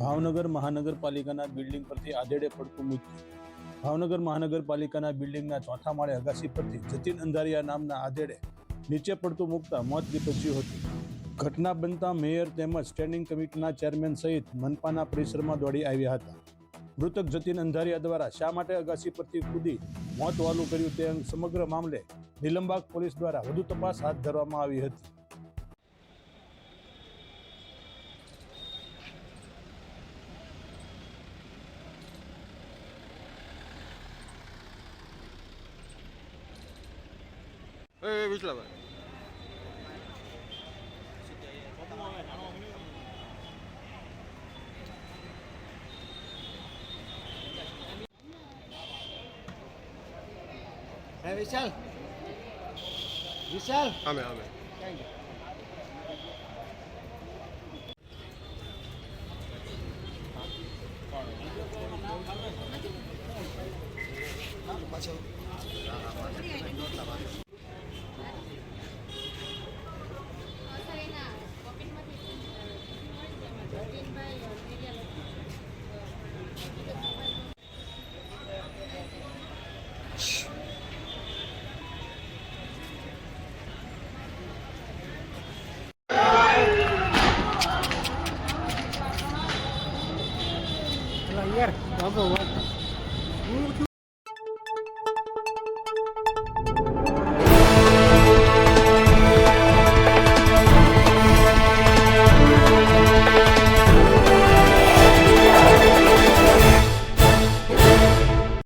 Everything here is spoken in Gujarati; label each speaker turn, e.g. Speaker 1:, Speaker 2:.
Speaker 1: ભાવનગર મહાનગરપાલિકાના બિલ્ડિંગ પરથી આધેડે પડતું મૃત્યુ. ભાવનગર મહાનગરપાલિકાના બિલ્ડિંગના ચોથા માળે અગાસી પરથી જતીન અંધારિયા નામના આધેડે નીચે પડતું મૂકતા મોત નીપજ્યું હતું. ઘટના બનતા મેયર તેમજ સ્ટેન્ડિંગ કમિટીના ચેરમેન સહિત મનપાના પરિસરમાં દોડી આવ્યા હતા. મૃતક જતીન અંધારિયા દ્વારા શા માટે અગાસી પરથી કૂદી મોત વાલું કર્યું તે સમગ્ર મામલે નિલંબાગ પોલીસ દ્વારા વધુ તપાસ હાથ ધરવામાં આવી હતી.
Speaker 2: એ વિસલાભાઈ
Speaker 3: હે વિશાલ. વિશાલ.
Speaker 2: આમે આમે
Speaker 4: સરેના
Speaker 3: યાર બાબુ વાત